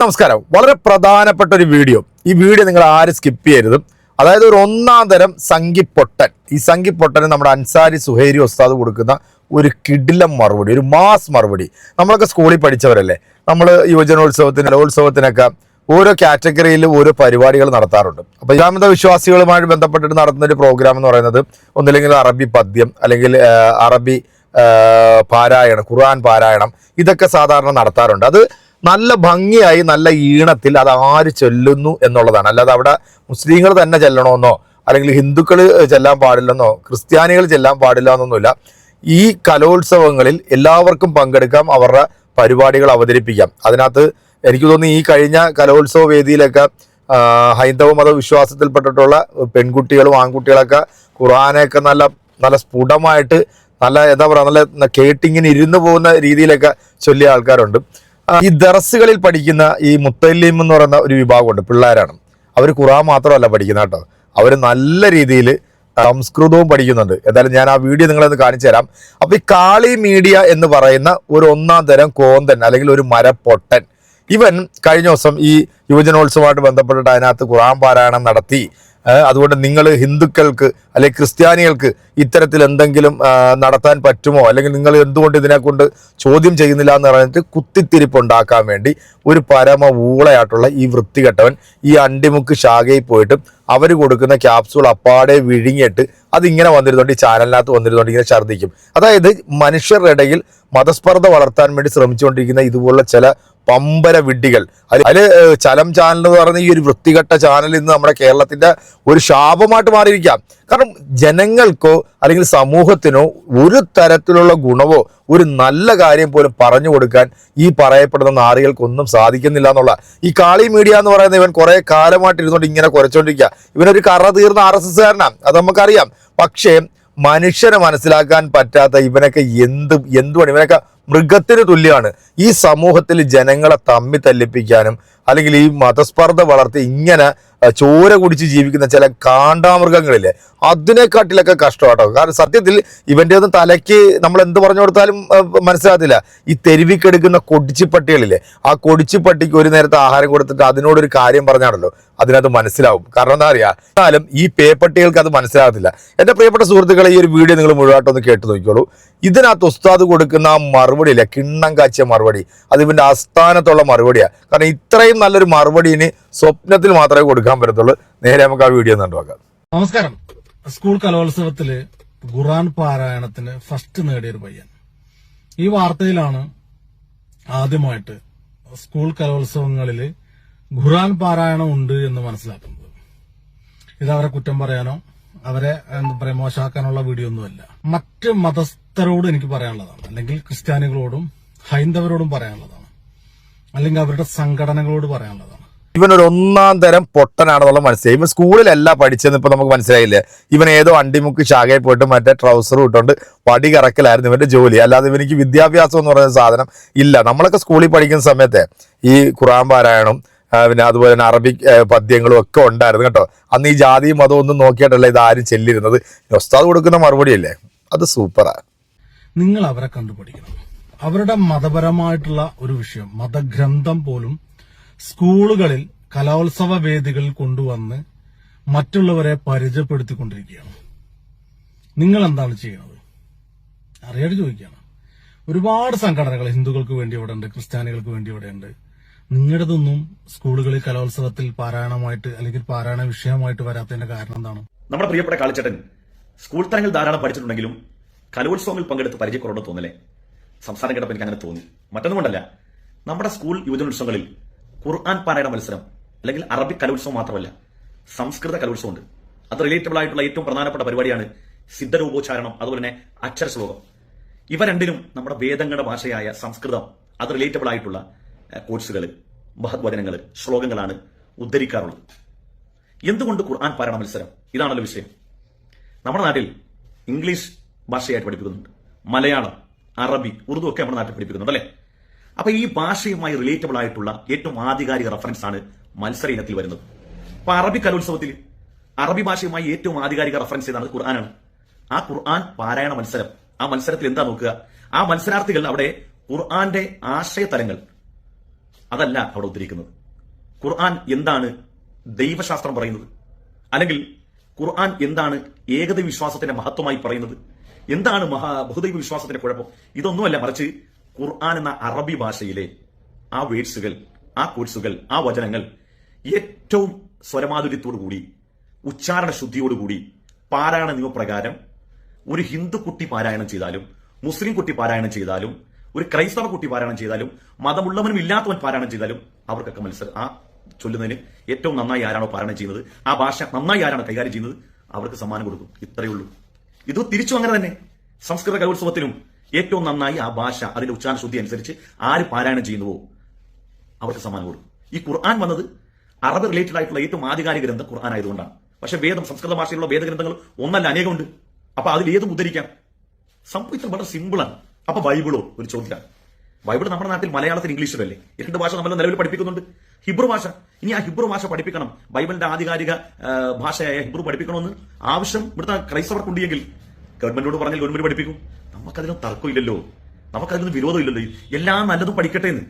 നമസ്കാരം. വളരെ പ്രധാനപ്പെട്ട ഒരു വീഡിയോ. ഈ വീഡിയോ നിങ്ങൾ ആരും സ്കിപ്പ് ചെയ്യരുത്. അതായത് ഒരു ഒന്നാം തരം സംഗിപ്പൊട്ടൻ ഈ സംഗിപ്പൊട്ടന് നമ്മുടെ അൻസാരി സുഹേരി ഉസ്താദ് കൊടുക്കുന്ന ഒരു കിടിലം മറുപടി ഒരു മാസ് മറുപടി. നമ്മളൊക്കെ സ്കൂളിൽ പഠിച്ചവരല്ലേ? നമ്മൾ യുവജനോത്സവത്തിന് കലോത്സവത്തിനൊക്കെ ഓരോ കാറ്റഗറിയിൽ ഓരോ പരിപാടികൾ നടത്താറുണ്ട്. അപ്പോൾ ഇസ്ലാമിക വിശ്വാസികളുമായി ബന്ധപ്പെട്ടിട്ട് നടത്തുന്ന ഒരു പ്രോഗ്രാം എന്ന് പറയുന്നത് ഒന്നില്ലെങ്കിൽ അറബി പദ്യം അല്ലെങ്കിൽ അറബി പാരായണം ഖുർആൻ പാരായണം ഇതൊക്കെ സാധാരണ നടത്താറുണ്ട്. അത് നല്ല ഭംഗിയായി നല്ല ഈണത്തിൽ അത് ആര് ചൊല്ലുന്നു എന്നുള്ളതാണ്. അല്ലാതെ അവിടെ മുസ്ലിങ്ങൾ തന്നെ ചെല്ലണമെന്നോ അല്ലെങ്കിൽ ഹിന്ദുക്കൾ ചെല്ലാൻ പാടില്ലെന്നോ ക്രിസ്ത്യാനികൾ ചെല്ലാൻ പാടില്ല എന്നൊന്നുമില്ല ഈ കലോത്സവങ്ങളിൽ എല്ലാവർക്കും പങ്കെടുക്കാം അവരുടെ പരിപാടികൾ അവതരിപ്പിക്കാം. അതിനകത്ത് എനിക്ക് തോന്നുന്നു ഈ കഴിഞ്ഞ കലോത്സവ വേദിയിലൊക്കെ ഹൈന്ദവ മത വിശ്വാസത്തിൽപ്പെട്ടിട്ടുള്ള പെൺകുട്ടികളും ആൺകുട്ടികളൊക്കെ ഖുർആാനൊക്കെ നല്ല നല്ല സ്ഫുടമായിട്ട് നല്ല എന്താ പറയുക നല്ല കേട്ടിങ്ങനെ ഇരുന്ന് പോകുന്ന രീതിയിലൊക്കെ ചൊല്ലിയ ആൾക്കാരുണ്ട്. ഈ ദറസുകളിൽ പഠിക്കുന്ന ഈ മുത്തല്ലീം എന്ന് പറയുന്ന ഒരു വിഭാഗമുണ്ട്. പിള്ളേരാണ്. അവർ ഖുറാൻ മാത്രമല്ല പഠിക്കുന്നത് കേട്ടോ. അവർ നല്ല രീതിയിൽ സംസ്കൃതവും പഠിക്കുന്നുണ്ട്. എന്തായാലും ഞാൻ ആ വീഡിയോ നിങ്ങളൊന്ന് കാണിച്ചു തരാം. അപ്പൊ ഈ കാളി മീഡിയ എന്ന് പറയുന്ന ഒരു ഒന്നാം തരം കോന്തൻ അല്ലെങ്കിൽ ഒരു മരപ്പൊട്ടൻ. ഇവൻ കഴിഞ്ഞ ദിവസം ഈ യുവജനോത്സവമായിട്ട് ബന്ധപ്പെട്ടിട്ട് അതിനകത്ത് ഖുറാൻ പാരായണം നടത്തി. അതുകൊണ്ട് നിങ്ങൾ ഹിന്ദുക്കൾക്ക് അല്ലെങ്കിൽ ക്രിസ്ത്യാനികൾക്ക് ഇത്തരത്തിൽ എന്തെങ്കിലും നടത്താൻ പറ്റുമോ? അല്ലെങ്കിൽ നിങ്ങൾ എന്തുകൊണ്ട് ഇതിനെ കൊണ്ട് ചോദ്യം ചെയ്യുന്നില്ല എന്ന് പറഞ്ഞിട്ട് കുത്തിത്തിരിപ്പ് ഉണ്ടാക്കാൻ വേണ്ടി ഒരു പരമ ഊളയായിട്ടുള്ള ഈ വൃത്തികെട്ടവൻ ഈ അണ്ടിമുക്ക് ശാഖയിൽ പോയിട്ടും അവർ കൊടുക്കുന്ന ക്യാപ്സൂൾ അപ്പാടെ വിഴുങ്ങിയിട്ട് അതിങ്ങനെ വന്നിരുന്നുണ്ട് ഈ ചാനലിനകത്ത് വന്നിരുന്നുണ്ട് ഇങ്ങനെ ഛർദ്ദിക്കും. അതായത് മനുഷ്യരുടെ ഇടയിൽ മതസ്പർദ്ധ വളർത്താൻ വേണ്ടി ശ്രമിച്ചുകൊണ്ടിരിക്കുന്ന ഇതുപോലുള്ള ചില പമ്പര വിഡ്ഢികൾ അതിൽ ചലം ചാനൽ എന്ന് പറയുന്ന ഈ ഒരു വൃത്തികെട്ട ചാനൽ ഇന്ന് നമ്മുടെ കേരളത്തിന്റെ ഒരു ശാപമായിട്ട് മാറിയിരിക്കാം. കാരണം ജനങ്ങൾക്കോ അല്ലെങ്കിൽ സമൂഹത്തിനോ ഒരു തരത്തിലുള്ള ഗുണവോ ഒരു നല്ല കാര്യം പോലും പറഞ്ഞു കൊടുക്കാൻ ഈ പറയപ്പെടുന്ന നാറികൾക്കൊന്നും സാധിക്കുന്നില്ല എന്നുള്ള. ഈ കാളി മീഡിയ എന്ന് പറയുന്ന ഇവൻ കുറെ കാലമായിട്ട് ഇരുന്നുകൊണ്ട് ഇങ്ങനെ കുറച്ചുകൊണ്ടിരിക്കുക ഇവനൊരു കറ തീർന്ന ആർ എസ് എസ്കാരനാണ് അത് നമുക്കറിയാം. പക്ഷേ മനുഷ്യനെ മനസ്സിലാക്കാൻ പറ്റാത്ത ഇവനൊക്കെ എന്ത് എന്തുവാണ്? ഇവനൊക്കെ മൃഗത്തിന് തുല്യമാണ്. ഈ സമൂഹത്തിൽ ജനങ്ങളെ തമ്മി തല്ലിപ്പിക്കാനും അല്ലെങ്കിൽ ഈ മതസ്പർദ്ധ വളർത്തി ഇങ്ങനെ ചോര കുടിച്ച് ജീവിക്കുന്ന ചില കാണ്ടാമൃഗങ്ങളില്ലേ അതിനെക്കാട്ടിലൊക്കെ കഷ്ടമാട്ടോ. കാരണം സത്യത്തിൽ ഇവന്റെ ഒന്നും തലയ്ക്ക് നമ്മൾ എന്ത് പറഞ്ഞു കൊടുത്താലും മനസ്സിലാകത്തില്ല. ഈ തെരുവിക്കെടുക്കുന്ന കൊടിച്ചിപ്പട്ടികളില്ലേ ആ കൊടിച്ചിപ്പട്ടിക്ക് ഒരു നേരത്തെ ആഹാരം കൊടുത്തിട്ട് അതിനോടൊരു കാര്യം പറഞ്ഞാണല്ലോ. അതിനകത്ത് മനസ്സിലാവും. കാരണം എന്താ അറിയാ? എന്നാലും ഈ പേപ്പട്ടികൾക്ക് അത് മനസ്സിലാകത്തില്ല. എന്റെ പ്രിയപ്പെട്ട സുഹൃത്തുക്കളെ ഈ ഒരു വീഡിയോ നിങ്ങൾ മുഴുവനായിട്ടൊന്ന് കേട്ട് നോക്കിക്കോളൂ. ഇതിനകത്ത് ഉസ്താദ് കൊടുക്കുന്ന ആ മറുപടി ഇല്ലേ? കിണ്ണം കാച്ചിയ മറുപടി. അത് ഇവന്റെ ആസ്ഥാനത്തുള്ള മറുപടിയാണ് കാരണം ഇത്രയും നല്ലൊരു മറുപടിന് സ്വപ്നത്തിൽ മാത്രമേ കൊടുക്കാൻ പറ്റത്തുള്ളൂ. നേരെ നമുക്ക് ആ വീഡിയോ നോക്കാം. നമസ്കാരം. സ്കൂൾ കലോത്സവത്തിൽ ഖുറാൻ പാരായണത്തിന് ഫസ്റ്റ് നേടിയ ഒരു പയ്യൻ. ഈ വാർത്തയിലാണ് ആദ്യമായിട്ട് സ്കൂൾ കലോത്സവങ്ങളിൽ ഖുറാൻ പാരായണം ഉണ്ട് എന്ന് മനസ്സിലാക്കുന്നത്. ഇത് അവരെ കുറ്റം പറയാനോ അവരെ എന്താ പറയാ മോശമാക്കാനുള്ള വീഡിയോ ഒന്നുമല്ല. മറ്റ് മതസ്ഥരോട് എനിക്ക് പറയാനുള്ളതാണ്. അല്ലെങ്കിൽ ക്രിസ്ത്യാനികളോടും ഹൈന്ദവരോടും പറയാനുള്ളതാണ്. അല്ലെങ്കിൽ അവരുടെ സംഘടനകളോട് പറയാനുള്ളതാണ്. ഇവൻ ഒരു ഒന്നാം തരം പൊട്ടനാണെന്നുള്ള മനസ്സിലായി. ഇവൻ സ്കൂളിലല്ല പഠിച്ചെന്ന് ഇപ്പൊ നമുക്ക് മനസ്സിലായില്ലേ? ഇവൻ ഏതോ അണ്ടിമുക്ക് ശാഖയിൽ പോയിട്ട് മറ്റേ ട്രൗസർ ഇട്ടുകൊണ്ട് പടി കറക്കലായിരുന്നു ഇവന്റെ ജോലി. അല്ലാതെ ഇവനിക്ക് വിദ്യാഭ്യാസം എന്ന് പറയുന്ന സാധനം ഇല്ല. നമ്മളൊക്കെ സ്കൂളിൽ പഠിക്കുന്ന സമയത്തെ ഈ ഖുറാൻ പാരായണം പിന്നെ അതുപോലെ തന്നെ അറബിക് പദ്യങ്ങളും ഒക്കെ ഉണ്ടായിരുന്നു കേട്ടോ. അന്ന് ഈ ജാതിയും മതവും ഒന്നും നോക്കിയിട്ടല്ല ഇത് ആരും ചെല്ലിരുന്നത് ഉസ്താദ് കൊടുക്കുന്ന മറുപടി അല്ലേ അത് സൂപ്പറാണ് നിങ്ങൾ അവരെ കണ്ടുപിടിക്കണം അവരുടെ മതപരമായിട്ടുള്ള ഒരു വിഷയം മതഗ്രന്ഥം പോലും സ്കൂളുകളിൽ കലോത്സവ വേദികളിൽ കൊണ്ടുവന്ന് മറ്റുള്ളവരെ പരിചയപ്പെടുത്തിക്കൊണ്ടിരിക്കുകയാണ്. നിങ്ങൾ എന്താണ് ചെയ്യുന്നത് അറിയാതെ ചോദിക്കുകയാണ്. ഒരുപാട് സംഘടനകൾ ഹിന്ദുക്കൾക്ക് വേണ്ടി ഇവിടെ ഉണ്ട് ക്രിസ്ത്യാനികൾക്ക് വേണ്ടി ഇവിടെ ഉണ്ട് നിങ്ങളുടെതൊന്നും സ്കൂളുകളിൽ കലോത്സവത്തിൽ പാരായണമായിട്ട് അല്ലെങ്കിൽ പാരായണ വിഷയമായിട്ട് വരാത്തതിന്റെ കാരണം എന്താണ്? നമ്മുടെ പ്രിയപ്പെട്ട കാളിച്ചേട്ടൻ സ്കൂൾ തലങ്ങളിൽ ധാരാളം പഠിച്ചിട്ടുണ്ടെങ്കിലും കലോത്സവങ്ങളിൽ പങ്കെടുത്ത് പരിചയക്കുറവുണ്ട് തോന്നലേ. സംസ്ഥാനം കേട്ടപ്പോൾ എനിക്ക് അങ്ങനെ തോന്നി. മറ്റൊന്നും കൊണ്ടല്ല. നമ്മുടെ സ്കൂൾ യുവജനോത്സവങ്ങളിൽ ഖുർആൻ പാരായണ മത്സരം അല്ലെങ്കിൽ അറബിക് കലോത്സവം മാത്രമല്ല സംസ്കൃത കലോത്സവമുണ്ട്. അത് റിലേറ്റബിൾ ആയിട്ടുള്ള ഏറ്റവും പ്രധാനപ്പെട്ട പരിപാടിയാണ് സിദ്ധരൂപോച്ചാരണം അതുപോലെ തന്നെ അക്ഷരശ്ലോകം. ഇവ രണ്ടിനും നമ്മുടെ വേദങ്ങളുടെ ഭാഷയായ സംസ്കൃതം അത് റിലേറ്റബിൾ ആയിട്ടുള്ള കോഴ്സുകൾ മഹത്വചനങ്ങൾ ശ്ലോകങ്ങളാണ് ഉദ്ധരിക്കാറുള്ളത്. എന്തുകൊണ്ട് ഖുർആൻ പാരായണ മത്സരം? ഇതാണല്ലോ വിഷയം. നമ്മുടെ നാട്ടിൽ ഇംഗ്ലീഷ് ഭാഷയായിട്ട് പഠിപ്പിക്കുന്നുണ്ട്. മലയാളം അറബി ഉറുദു ഒക്കെ നമ്മുടെ നാട്ടിൽ പഠിപ്പിക്കുന്നുണ്ട് അല്ലേ? അപ്പൊ ഈ ഭാഷയുമായി റിലേറ്റബിൾ ആയിട്ടുള്ള ഏറ്റവും ആധികാരിക റഫറൻസ് ആണ് മത്സര ഇനത്തിൽ വരുന്നത്. അപ്പൊ അറബി കലോത്സവത്തിൽ അറബി ഭാഷയുമായി ഏറ്റവും ആധികാരിക റഫറൻസ് ചെയ്താണ് ഖുർആനാണ്. ആ ഖുർആൻ പാരായണ മത്സരം. ആ മത്സരത്തിൽ എന്താ നോക്കുക? ആ മത്സരാർത്ഥികൾ അവിടെ ഖുർആന്റെ ആശയ തലങ്ങൾ അതല്ല അവിടെ ഉദ്ധരിക്കുന്നത്. ഖുർആൻ എന്താണ് ദൈവശാസ്ത്രം പറയുന്നത്? അല്ലെങ്കിൽ ഖുർആൻ എന്താണ് ഏകദൈവ വിശ്വാസത്തിന്റെ മഹത്വമായി പറയുന്നത്? എന്താണ് മഹാ ബഹുദൈവ വിശ്വാസത്തിന്റെ കുഴപ്പം? ഇതൊന്നുമല്ല മറിച്ച് ഖുർആൻ എന്ന അറബി ഭാഷയിലെ ആ വേഡ്സുകൾ ആ കോഴ്സുകൾ ആ വചനങ്ങൾ ഏറ്റവും സ്വരമാധുര്യത്തോടുകൂടി ഉച്ചാരണ ശുദ്ധിയോടുകൂടി പാരായണ നിയമപ്രകാരം ഒരു ഹിന്ദു കുട്ടി പാരായണം ചെയ്താലും മുസ്ലിം കുട്ടി പാരായണം ചെയ്താലും ഒരു ക്രൈസ്തവ കുട്ടി പാരായണം ചെയ്താലും മതമുള്ളവനും ഇല്ലാത്തവൻ പാരായണം ചെയ്താലും അവർക്കൊക്കെ മത്സരം ആ ചൊല്ലുന്നതിന് ഏറ്റവും നന്നായി ആരാണോ പാരായണം ചെയ്യുന്നത് ആ ഭാഷ നന്നായി ആരാണോ കൈകാര്യം ചെയ്യുന്നത് അവർക്ക് സമ്മാനം കൊടുക്കും. ഇത്രയേ ഉള്ളൂ. ഇത് തിരിച്ചു അങ്ങനെ തന്നെ. സംസ്കൃത കലോത്സവത്തിനും ഏറ്റവും നന്നായി ആ ഭാഷ അതിന്റെ ഉച്ചാരണ ശുദ്ധി അനുസരിച്ച് ആര് പാരായണം ചെയ്യുന്നുവോ അവർക്ക് സമ്മാനം കൊടുക്കും. ഈ ഖുർആൻ വന്നത് അറബ് റിലേറ്റഡ് ആയിട്ടുള്ള ഏറ്റവും ആധികാരിക ഗ്രന്ഥം ഖുർആൻ ആയതുകൊണ്ടാണ്. പക്ഷെ വേദം സംസ്കൃത ഭാഷയിലുള്ള വേദഗ്രന്ഥങ്ങൾ ഒന്നല്ല അനേകമുണ്ട്. അപ്പൊ അതിൽ ഏതും ഉദ്ധരിക്കാം സംഭവിച്ചത് വളരെ സിമ്പിളാണ് അപ്പൊ ബൈബിളോ? ഒരു ചോദ്യമാണ്. ബൈബിൾ നമ്മുടെ നാട്ടിൽ മലയാളത്തിൽ ഇംഗ്ലീഷിലല്ലേ രണ്ട് ഭാഷ നമ്മൾ നിലവിൽ പഠിപ്പിക്കുന്നുണ്ട്. ഹിബ്രു ഭാഷ. ഇനി ആ ഹിബ്രു ഭാഷ പഠിപ്പിക്കണം. ബൈബിളിന്റെ ആധികാരിക ഭാഷയായ ഹിബ്രു പഠിപ്പിക്കണമെന്ന് ആവശ്യം ഇവിടുത്തെ ക്രൈസ്തവർക്കുണ്ടെങ്കിൽ ഗവൺമെന്റിനോട് പറഞ്ഞാൽ ഗവൺമെന്റ് പഠിപ്പിക്കും. നമുക്കതിനും തർക്കമില്ലല്ലോ. നമുക്കതിനൊന്നും വിരോധമില്ലല്ലോ. എല്ലാം നല്ലതും പഠിക്കട്ടെ എന്ന്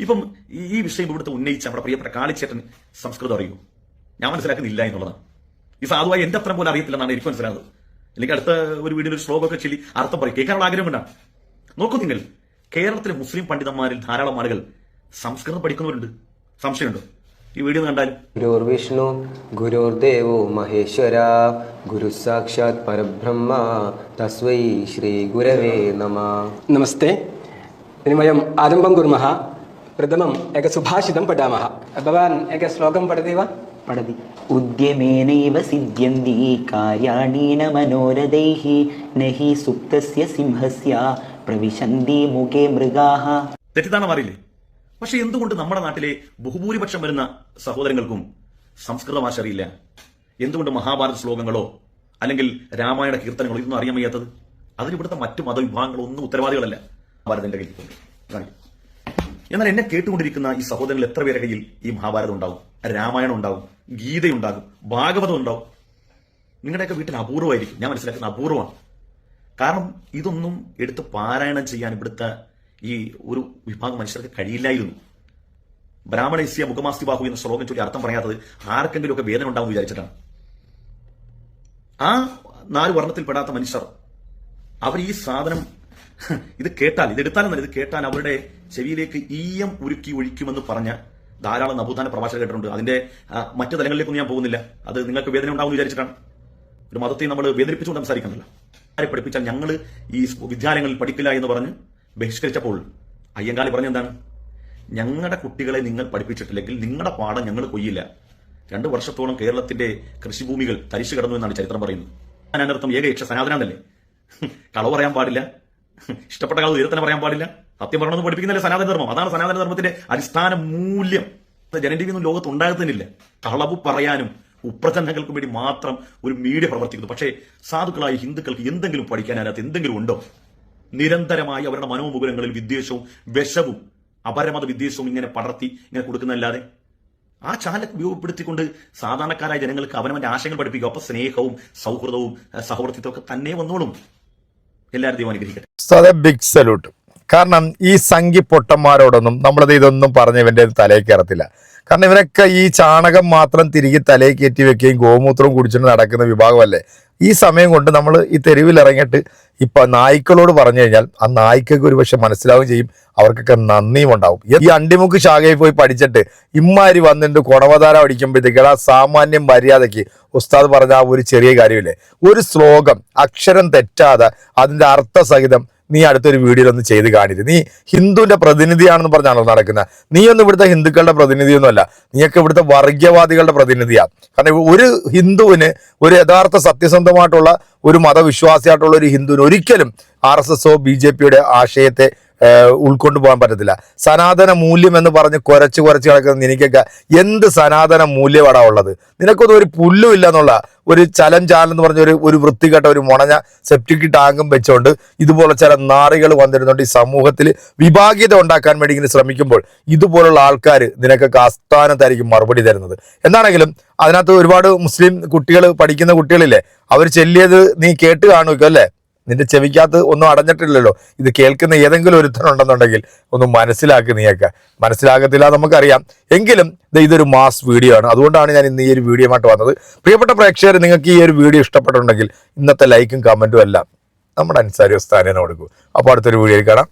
ഇപ്പം ഈ ഈ വിഷയം ഇവിടുത്തെ ഉന്നയിച്ച നമ്മുടെ പ്രിയപ്പെട്ട കാളിച്ചേട്ടൻ സംസ്കൃതം അറിയൂ? ഞാൻ മനസ്സിലാക്കുന്നില്ല എന്നുള്ളതാണ്. ഈ സാധുവായി എന്റെ അത്ര പോലെ അറിയത്തില്ലെന്നാണ് എനിക്ക് മനസ്സിലാകുന്നത്. അല്ലെങ്കിൽ അടുത്ത ഒരു വീടിന് ഒരു ശ്ലോകമൊക്കെ ചൊല്ലി അർത്ഥം പറയും. കേൾക്കാനുള്ള ആഗ്രഹം കൊണ്ടാണ്. നോക്കൂ നിങ്ങൾ. കേരളത്തിലെ മുസ്ലിം പണ്ഡിതന്മാരിൽ ധാരാളം ആളുകൾ സംസ്കൃതം പഠിക്കുന്നവരുണ്ട്. സംശയമുണ്ടോ? ഈ വീഡിയോ കണ്ടാൽ ഗുരുർ വിഷ്ണു ഗുരുർ ദേവോ മഹേശ്വര ഗുരു സാക്ഷാത് പരബ്രഹ്മ തസ്വൈ ശ്രീ ഗുരവേ നമ. നമസ്തേ. വയം ആരംഭം കുർമः പ്രഥമം ഏക സുഭാഷിതം പഠാമः ഭഗവാൻ ഏക ശ്ലോകം പഠതി വാ പഠതി. ഉദ്യമേനൈവ സിദ്ധ്യന്തി കാര്യാണീന മനോരഥൈ നഹി സുപ്തസ്യ സിംഹസ്യ പ്രവിശന്തി മുഖേ മൃഗാഹ. തെറ്റിദ്ധാരണ മാറിയില്ലേ? പക്ഷെ എന്തുകൊണ്ട് നമ്മുടെ നാട്ടിലെ ബഹുഭൂരിപക്ഷം വരുന്ന സഹോദരങ്ങൾക്കും സംസ്കൃത ഭാഷ അറിയില്ല? എന്തുകൊണ്ട് മഹാഭാരത ശ്ലോകങ്ങളോ അല്ലെങ്കിൽ രാമായണ കീർത്തനങ്ങളോ ഇതൊന്നും അറിയാൻ വയ്യാത്തത്? അതിനിവിടുത്തെ മറ്റു മതവിഭാഗങ്ങളോ ഒന്നും ഉത്തരവാദികളല്ല. മഹാഭാരതന്റെ കയ്യിൽ എന്നാൽ എന്നെ കേട്ടുകൊണ്ടിരിക്കുന്ന ഈ സഹോദരങ്ങൾ എത്ര പേരുടെ കയ്യിൽ ഈ മഹാഭാരതം ഉണ്ടാവും? രാമായണം ഉണ്ടാവും ഗീതയുണ്ടാകും ഭാഗവതം ഉണ്ടാവും. നിങ്ങളുടെയൊക്കെ വീട്ടിൽ അപൂർവമായിരിക്കും. ഞാൻ മനസ്സിലാക്കുന്ന അപൂർവമാണ്. കാരണം ഇതൊന്നും എടുത്ത് പാരായണം ചെയ്യാൻ ഇവിടുത്തെ ഈ ഒരു വിഭാഗം മനുഷ്യർക്ക് കഴിയില്ലായിരുന്നു. ബ്രാഹ്മണസ്യ മുഖമാസ്തി ബാഹു എന്ന ശ്ലോകം ചൊല്ലി അർത്ഥം പറയാത്തത് ആർക്കെങ്കിലും ഒക്കെ വേദന ഉണ്ടാവും വിചാരിച്ചിട്ടാണ്. ആ നാല് വർണത്തിൽപ്പെടാത്ത മനുഷ്യർ അവർ ഈ സാധനം ഇത് കേട്ടാൽ ഇത് എടുത്താലെന്നല്ല ഇത് കേട്ടാൽ അവരുടെ ചെവിയിലേക്ക് ഈയം ഉരുക്കി ഒഴിക്കുമെന്ന് പറഞ്ഞ ധാരാളം നഭൂതാന പ്രഭാഷകർ കേട്ടിട്ടുണ്ട്. അതിന്റെ മറ്റു തലങ്ങളിലേക്കൊന്നും ഞാൻ പോകുന്നില്ല. അത് നിങ്ങൾക്ക് വേദന ഉണ്ടാവും വിചാരിച്ചിട്ടാണ്. ഒരു മതത്തെ നമ്മൾ വേദനിപ്പിച്ചുകൊണ്ട് സംസാരിക്കുന്നില്ല ആരെ പഠിപ്പിച്ചാൽ ഞങ്ങൾ ഈ വിദ്യാലയങ്ങളിൽ പഠിക്കില്ല എന്ന് പറഞ്ഞ് ബഹിഷ്കരിച്ചപ്പോൾ അയ്യങ്കാളി പറഞ്ഞെന്താണ് ഞങ്ങളുടെ കുട്ടികളെ നിങ്ങൾ പഠിപ്പിച്ചിട്ടില്ലെങ്കിൽ നിങ്ങളുടെ പാഠം ഞങ്ങൾ കൊയ്യില്ല രണ്ട് വർഷത്തോളം കേരളത്തിന്റെ കൃഷിഭൂമികൾ തരിച്ചു കിടന്നു എന്നാണ് ചരിത്രം പറയുന്നത്. ഞാൻ അതിനർത്ഥം ഏകയക്ഷ സനാതനല്ലേ കളവ് പറയാൻ പാടില്ല. ഇഷ്ടപ്പെട്ട കളവ് ഉയരത്തിനെ പറയാൻ പാടില്ല. സത്യം പറയണമെന്ന് പഠിപ്പിക്കുന്നില്ല സനാതന ധർമ്മം അതാണ് സനാതന ധർമ്മത്തിന്റെ അടിസ്ഥാന മൂല്യം. ജനന്റെ ഒന്നും ലോകത്ത് ഉണ്ടാകത്തന്നില്ല കളവ് പറയാനും കുപ്രചരണങ്ങൾക്കും വേണ്ടി മാത്രം ഒരു മീഡിയ പ്രവർത്തിക്കുന്നു. പക്ഷേ സാധുക്കളായ ഹിന്ദുക്കൾക്ക് എന്തെങ്കിലും പഠിക്കാൻ അതിനകത്ത് എന്തെങ്കിലും ഉണ്ടോ? നിരന്തരമായി അവരുടെ മനോമുകുരങ്ങളിൽ വിദ്വേഷവും വിഷവും അപരമത വിദ്വേഷവും ഇങ്ങനെ പടർത്തി ഇങ്ങനെ കൊടുക്കുന്നതല്ലാതെ ആ ചാനൽ ഉപയോഗപ്പെടുത്തിക്കൊണ്ട് സാധാരണക്കാരായ ജനങ്ങൾക്ക് അവനവന്റെ ആശയങ്ങൾ പഠിപ്പിക്കും അപ്പൊ സ്നേഹവും സൗഹൃദവും സഹവർത്തിത്വമൊക്കെ തന്നെ വന്നോളും. എല്ലാവരും ദൈവം അനുഗ്രഹിക്കട്ടെ. ബിഗ് സല്യൂട്ട് കാരണം ഈ സംഖ്യ പൊട്ടന്മാരോടൊന്നും നമ്മളത് ഇതൊന്നും പറഞ്ഞ് ഇവന്റെ തലയിൽ കയറത്തില്ല. കാരണം ഇവരൊക്കെ ഈ ചാണകം മാത്രം തിരികെ തലയിൽ കയറ്റി വെക്കുകയും ഗോമൂത്രവും കുടിച്ചിട്ട് നടക്കുന്ന വിഭാഗമല്ലേ? ഈ സമയം കൊണ്ട് നമ്മൾ ഈ തെരുവിൽ ഇറങ്ങിയിട്ട് ഇപ്പൊ നായ്ക്കളോട് പറഞ്ഞു കഴിഞ്ഞാൽ ആ നായ്ക്കൊക്കെ ഒരു പക്ഷെ മനസ്സിലാവുകയും ചെയ്യും. അവർക്കൊക്കെ നന്ദിയും ഉണ്ടാവും. ഈ അണ്ടിമുക്ക് ശാഖയിൽ പോയി പഠിച്ചിട്ട് ഇമ്മാരി വന്നിട്ട് കുണവതാരം അടിക്കുമ്പോഴത്തേക്ക് ആ സാമാന്യം മര്യാദയ്ക്ക് ഉസ്താദ് പറഞ്ഞ ആ ഒരു ചെറിയ കാര്യമില്ലേ? ഒരു ശ്ലോകം അക്ഷരം തെറ്റാതെ അതിന്റെ അർത്ഥസഹിതം നീ അടുത്തൊരു വീഡിയോയിൽ ഒന്ന് ചെയ്ത് കാണിച്ചു നീ ഹിന്ദുവിന്റെ പ്രതിനിധിയാണെന്ന് പറഞ്ഞാണോ നടക്കുന്നത് നീ ഒന്നും ഇവിടുത്തെ ഹിന്ദുക്കളുടെ പ്രതിനിധിയൊന്നുമല്ല. നീയൊക്കെ ഇവിടുത്തെ വർഗീയവാദികളുടെ പ്രതിനിധിയാണ് കാരണം ഒരു ഹിന്ദുവിന് ഒരു യഥാർത്ഥ സത്യസന്ധമായിട്ടുള്ള ഒരു മതവിശ്വാസിയായിട്ടുള്ള ഒരു ഹിന്ദുവിന് ഒരിക്കലും ആർ എസ് എസോ ബി ജെ പിയുടെ ആശയത്തെ ഉൾക്കൊണ്ടു പോകാൻ പറ്റത്തില്ല. സനാതന മൂല്യം എന്ന് പറഞ്ഞ് കുരച്ച് കുരച്ച് കിടക്കുന്ന നിനക്കൊക്കെ എന്ത് സനാതന മൂല്യമാടാ ഉള്ളത്? നിനക്കൊന്നും ഒരു പുല്ലും ഇല്ല എന്നുള്ള ഒരു ചലം ചാലം എന്ന് പറഞ്ഞ ഒരു ഒരു വൃത്തികെട്ട ഒരു മുണഞ്ഞ സെപ്റ്റിക് ടാങ്കും വെച്ചുകൊണ്ട് ഇതുപോലെ ചില നാറികൾ വന്നിരുന്നുകൊണ്ട് ഈ സമൂഹത്തിൽ വിഭാഗീയത ഉണ്ടാക്കാൻ വേണ്ടി ഇങ്ങനെ ശ്രമിക്കുമ്പോൾ ഇതുപോലുള്ള ആൾക്കാർ നിനക്കൊക്കെ അസ്ഥാനത്തായിരിക്കും മറുപടി തരുന്നത്. എന്താണെങ്കിലും അതിനകത്ത് ഒരുപാട് മുസ്ലിം കുട്ടികൾ പഠിക്കുന്ന കുട്ടികളില്ലേ അവർ ചെല്ലിയത് നീ കേട്ട് കാണുമല്ലോ നിന്റെ ചെവിക്കകത്ത് ഒന്നും അടഞ്ഞിട്ടില്ലല്ലോ. ഇത് കേൾക്കുന്ന ഏതെങ്കിലും ഒരുത്തനുണ്ടെന്നുണ്ടെങ്കിൽ ഒന്ന് മനസ്സിലാക്കി നീയൊക്കെ മനസ്സിലാകത്തില്ല നമുക്കറിയാം. എങ്കിലും ഇതൊരു മാസ് വീഡിയോ ആണ്. അതുകൊണ്ടാണ് ഞാൻ ഇന്ന് ഈ ഒരു വീഡിയോ ആയിട്ട് വന്നത്. പ്രിയപ്പെട്ട പ്രേക്ഷകർ നിങ്ങൾക്ക് ഈ ഒരു വീഡിയോ ഇഷ്ടപ്പെട്ടിട്ടുണ്ടെങ്കിൽ ഇന്നത്തെ ലൈക്കും കമന്റും എല്ലാം നമ്മുടെ അനുസാരി സ്ഥാനം കൊടുക്കും. അപ്പോൾ അടുത്തൊരു വീഡിയോയിൽ കാണാം.